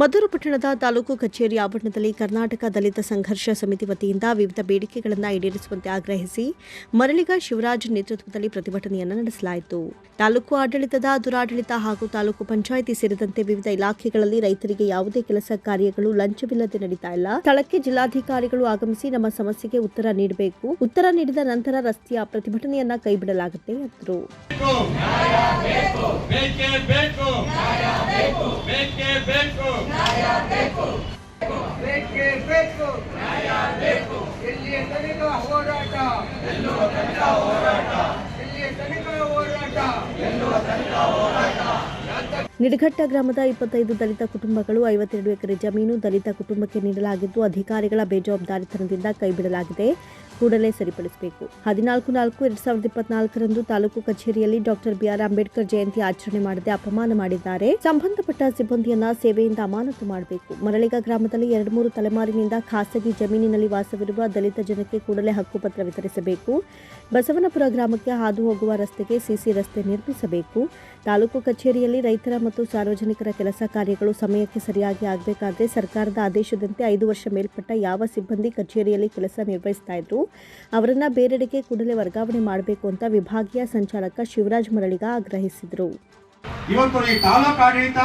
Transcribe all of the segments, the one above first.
ಮದ್ದೂರು ಪಟ್ಟಣದ ತಾಲೂಕು ಕಚೇರಿ ಆವರಣದಲ್ಲಿ ಕರ್ನಾಟಕ ದಲಿತ ಸಂಘರ್ಷ ಸಮಿತಿ ವತಿಯಿಂದ ವಿವಿಧ ಬೇಡಿಕೆಗಳನ್ನು ಈಡೇರಿಸುವಂತೆ ಆಗ್ರಹಿಸಿ ಮರಳಿಗ ಶಿವರಾಜ್ ನೇತೃತ್ವದಲ್ಲಿ ಪ್ರತಿಭಟನೆಯನ್ನು ನಡೆಸಲಾಯಿತು. ತಾಲೂಕು ಆಡಳಿತದ, ದುರಾಡಳಿತ ಹಾಗೂ ತಾಲೂಕು ಪಂಚಾಯಿತಿ ಸೇರಿದಂತೆ ವಿವಿಧ ಇಲಾಖೆಗಳಲ್ಲಿ ರೈತರಿಗೆ ಯಾವುದೇ ಕೆಲಸ ಕಾರ್ಯಗಳು ಲಂಚವಿಲ್ಲದೆ ನಡೀತಾ ಇಲ್ಲ. ಸ್ಥಳಕ್ಕೆ ಜಿಲ್ಲಾಧಿಕಾರಿಗಳು ಆಗಮಿಸಿ ನಮ್ಮ ಸಮಸ್ಯೆಗೆ ಉತ್ತರ ನೀಡಬೇಕು. ಉತ್ತರ ನೀಡಿದ ನಂತರ ರಸ್ತೆಯ ಪ್ರತಿಭಟನೆಯನ್ನ ಕೈಬಿಡಲಾಗುತ್ತೆ ಎಂದರು. ಬೇಕೇ ಬೇಕು. ಬೇಕೇ. ಬೇಕು ಬೇಕೇ. ಬೇಕು ತನಕ ಹೋರಾಟ. ಎಲ್ಲಿಯ ತನಕ ಹೋರಾಟ. ನಿಡಘಟ್ಟ ಗ್ರಾಮದ ಇಪ್ಪತ್ತೈದು ದಲಿತ ಕುಟುಂಬಗಳು ಐವತ್ತೆರಡು ಎಕರೆ ಜಮೀನು ದಲಿತ ಕುಟುಂಬಕ್ಕೆ ನೀಡಲಾಗಿದ್ದು ಅಧಿಕಾರಿಗಳ ಬೇಜವಾಬ್ದಾರಿತನದಿಂದ ಕೈಬಿಡಲಾಗಿದೆ. ಕೂಡಲೇ ಸರಿಪಡಿಸಬೇಕು. ಹದಿನಾಲ್ಕು ನಾಲ್ಕು ಎರಡ್ ಸಾವಿರದ ಇಪ್ಪತ್ನಾಲ್ಕರಂದು ತಾಲೂಕು ಕಚೇರಿಯಲ್ಲಿ ಡಾಕ್ಟರ್ ಬಿಆರ್ ಅಂಬೇಡ್ಕರ್ ಜಯಂತಿ ಆಚರಣೆ ಮಾಡದೆ ಅಪಮಾನ ಮಾಡಿದ್ದಾರೆ. ಸಂಬಂಧಪಟ್ಟ ಸಿಬ್ಬಂದಿಯನ್ನ ಸೇವೆಯಿಂದ ಅಮಾನತು ಮಾಡಬೇಕು. ಮರಳಿಗ ಗ್ರಾಮದಲ್ಲಿ ಎರಡು ಮೂರು ತಲೆಮಾರಿನಿಂದ ಖಾಸಗಿ ಜಮೀನಿನಲ್ಲಿ ವಾಸವಿರುವ ದಲಿತ ಜನಕ್ಕೆ ಕೂಡಲೇ ಹಕ್ಕುಪತ್ರ ವಿತರಿಸಬೇಕು. ಬಸವನಪುರ ಗ್ರಾಮಕ್ಕೆ ಹಾದು ಹೋಗುವ ರಸ್ತೆಗೆ ಸಿಸಿ ರಸ್ತೆ ನಿರ್ಮಿಸಬೇಕು. ತಾಲೂಕು ಕಚೇರಿಯಲ್ಲಿ ರೈತರ ಮತ್ತು ಸಾರ್ವಜನಿಕರ ಕೆಲಸ ಕಾರ್ಯಗಳು ಸಮಯಕ್ಕೆ ಸರಿಯಾಗಿ ಆಗಬೇಕಾದ್ರೆ ಸರ್ಕಾರದ ಆದೇಶದಂತೆ ಐದು ವರ್ಷ ಮೇಲ್ಪಟ್ಟ ಯಾವ ಸಿಬ್ಬಂದಿ ಕಚೇರಿಯಲ್ಲಿ ಕೆಲಸ ನಿರ್ವಹಿಸ್ತಾ ಇದ್ರು ಅವರನ್ನ ಬೇರೆಡೆಗೆ ಕೂಡಲೇ ವರ್ಗಾವಣೆ ಮಾಡಬೇಕು ಅಂತ ವಿಭಾಗೀಯ ಸಂಚಾಲಕ ಶಿವರಾಜ್ ಮರಳಿಗ ಆಗ್ರಹಿಸಿದರು. ಇವತ್ತು ಈ ತಾಲೂಕು ಆಡಳಿತ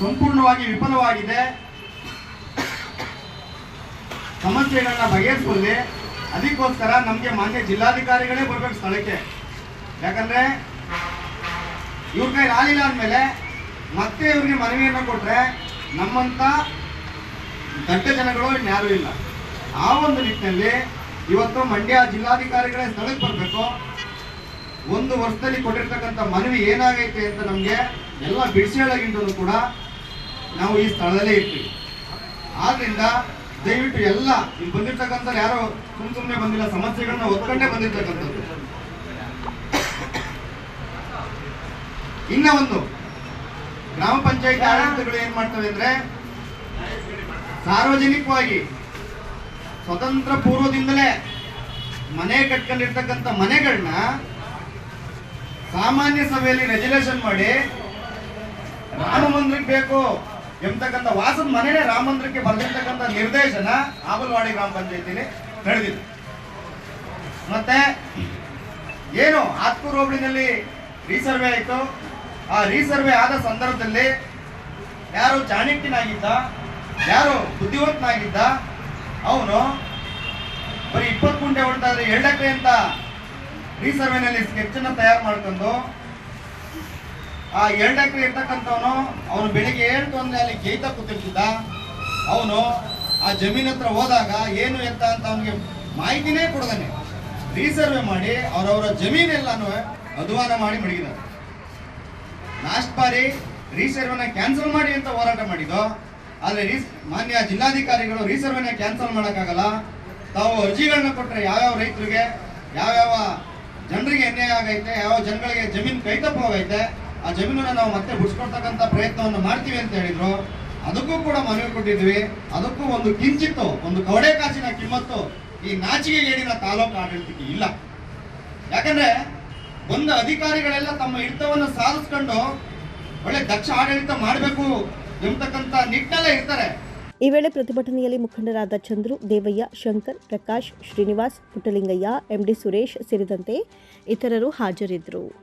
ಸಂಪೂರ್ಣವಾಗಿ ವಿಫಲವಾಗಿದೆ. ಸಮಸ್ಯೆಗಳನ್ನ ಬಗೆಹರಿಸುವಲ್ಲಿ ಅದಕ್ಕೋಸ್ಕರ ನಮಗೆ ಮಾನ್ಯ ಜಿಲ್ಲಾಧಿಕಾರಿಗಳೇ ಬರಬೇಕು ಸ್ಥಳಕ್ಕೆ. ಯಾಕಂದ್ರೆ ಇವ್ರ ಕೈ ಆಗಿಲ್ಲ ಅಂದಮೇಲೆ ಮತ್ತೆ ಇವ್ರಿಗೆ ಮನವಿಯನ್ನು ಕೊಟ್ರೆ ನಮ್ಮಂತ ದಡ್ಡ ಜನಗಳು ಇನ್ಯಾರೂ ಇಲ್ಲ. ಆ ಒಂದು ನಿಟ್ಟಿನಲ್ಲಿ ಇವತ್ತು ಮಂಡ್ಯ ಜಿಲ್ಲಾಧಿಕಾರಿಗಳೇ ಸ್ಥಳಕ್ಕೆ ಬರಬೇಕು. ಒಂದು ವರ್ಷದಲ್ಲಿ ಕೊಟ್ಟಿರ್ತಕ್ಕಂಥ ಮನವಿ ಏನಾಗೈತೆ ಅಂತ ನಮಗೆ ಎಲ್ಲ ಬಿಡಿಸಿ ಹೇಳೋಗಿಂತಲೂ ಕೂಡ ನಾವು ಈ ಸ್ಥಳದಲ್ಲೇ ಇರ್ತೀವಿ. ಆದ್ರಿಂದ ದಯವಿಟ್ಟು ಎಲ್ಲ ಇಲ್ಲಿ ಬಂದಿರ್ತಕ್ಕಂಥ ಯಾರೋ ಸುಮ್ ಸುಮ್ಮನೆ ಬಂದಿಲ್ಲ, ಸಮಸ್ಯೆಗಳನ್ನ ಒತ್ಕೊಂಡೇ ಬಂದಿರ್ತಕ್ಕಂಥದ್ದು ಇನ್ನ ಒಂದು, ಗ್ರಾಮ ಪಂಚಾಯತ್ ಆಡಳಿತಗಳು ಏನ್ ಮಾಡ್ತವೆ ಅಂದ್ರೆ ಸಾರ್ವಜನಿಕವಾಗಿ ಸ್ವತಂತ್ರ ಪೂರ್ವದಿಂದಲೇ ಮನೆ ಕಟ್ಕೊಂಡಿರ್ತಕ್ಕಂಥ ಮನೆಗಳನ್ನ ಸಾಮಾನ್ಯ ಸಭೆಯಲ್ಲಿ ರೆಜುಲೇಷನ್ ಮಾಡಿ, ರಾಮ ಮಂದಿರಕ್ಕೆ ಬೇಕು ಎಂಬತಕ್ಕಂಥ ವಾಸದ ಮನೆನೇ ರಾಮ ಮಂದಿರಕ್ಕೆ ಬರೆದಿರ್ತಕ್ಕಂಥ ನಿರ್ದೇಶನ ಆಬಲ್ವಾಡಿ ಗ್ರಾಮ ಪಂಚಾಯತಿಲಿ ನಡೆದಿದೆ. ಮತ್ತೆ ಏನು ಆತ್ಕೂರು ಹೋಬಳಿನಲ್ಲಿ ರೀಸರ್ವೆ ಆಯಿತು. ಆ ರೀಸರ್ವೆ ಆದ ಸಂದರ್ಭದಲ್ಲಿ ಯಾರು ಚಾಣಕ್ಯನಾಗಿದ್ದ ಯಾರು ಬುದ್ಧಿವಂತನಾಗಿದ್ದ ಅವನು ಬರೀ ಇಪ್ಪತ್ತು ಕುಂಟೆ ಹೊಡ್ತಾ ಎರಡು ಎಕರೆ ಅಂತ ರೀಸರ್ವೆನಲ್ಲಿ ಸ್ಕೆಚ್ ಅನ್ನ ತಯಾರು ಮಾಡ್ಕೊಂಡು ಆ ಎರಡಕ್ಕೆ ಇರ್ತಕ್ಕಂಥವನು ಅವನು ಬೆಳಿಗ್ಗೆ ಏಳು ಅಂದ್ರೆ ಅಲ್ಲಿ ಗೇಯ್ತಾ ಕೂತಿರ್ತಿದ್ದ. ಅವನು ಆ ಜಮೀನ್ ಹತ್ರ ಹೋದಾಗ ಏನು ಎತ್ತ ಅಂತ ಅವನಿಗೆ ಮಾಹಿತಿನೇ ಕೊಡದಾನೆ. ರೀಸರ್ವೆ ಮಾಡಿ ಅವರವರ ಜಮೀನೆಲ್ಲಾನು ಅಧ್ವಾನ ಮಾಡಿ ಮಡಗಿದ್ದಾರೆ ಲಾಸ್ಟ್ ಬಾರಿ ರೀಸರ್ವೆನ ಕ್ಯಾನ್ಸಲ್ ಮಾಡಿ ಅಂತ ಹೋರಾಟ ಮಾಡಿದ್ದು ಆದ್ರೆ ರೀಸ್ ಮಾನ್ಯ ಜಿಲ್ಲಾಧಿಕಾರಿಗಳು ರೀಸರ್ವೆನ ಕ್ಯಾನ್ಸಲ್ ಮಾಡೋಕ್ಕಾಗಲ್ಲ. ತಾವು ಅರ್ಜಿಗಳನ್ನ ಕೊಟ್ಟರೆ ಯಾವ್ಯಾವ ರೈತರಿಗೆ, ಯಾವ್ಯಾವ ಜನರಿಗೆ ಅನ್ಯಾಯ ಆಗೈತೆ, ಯಾವ ಜನಗಳಿಗೆ ಜಮೀನು ಕೈತಪ್ಪ ಹೋಗೈತೆ ಆ ಜಮೀನನ್ನ ನಾವು ಮತ್ತೆ ಬಿಡಿಸ್ಕೊಡ್ತಕ್ಕಂಥ ಪ್ರಯತ್ನವನ್ನು ಮಾಡ್ತೀವಿ ಅಂತ ಹೇಳಿದ್ರು. ಅದಕ್ಕೂ ಕೂಡ ಮನವಿ ಕೊಟ್ಟಿದ್ವಿ. ಅದಕ್ಕೂ ಒಂದು ಕಿಂಚಿತ್ತು, ಒಂದು ಕವಡೆ ಕಾಸಿನ ಕಿಮ್ಮತ್ತು ಈ ನಾಚಿಕೆ ಏಡಿನ ತಾಲೂಕು ಆಡಳಿತಕ್ಕೆ ಇಲ್ಲ. ಯಾಕಂದ್ರೆ ಬಂದ ಅಧಿಕಾರಿಗಳೆಲ್ಲ ತಮ್ಮ ಹಿಡಿತವನ್ನು ಸಾಧಿಸ್ಕೊಂಡು ಒಳ್ಳೆ ದಕ್ಷ ಆಡಳಿತ ಮಾಡಬೇಕು ನಿಟ್ಟಿನಲ್ಲೇ ಇರ್ತಾರೆ. ಈ ವೇಳೆ ಪ್ರತಿಭಟನೆಯಲ್ಲಿ ಮುಖಂಡರಾದ ಚಂದ್ರು, ದೇವಯ್ಯ, ಶಂಕರ್, ಪ್ರಕಾಶ್, ಶ್ರೀನಿವಾಸ್, ಪುಟ್ಟಲಿಂಗಯ್ಯ ಎಂಡಿ ಸುರೇಶ್ ಸೇರಿದಂತೆ ಇತರರು ಹಾಜರಿದ್ದರು.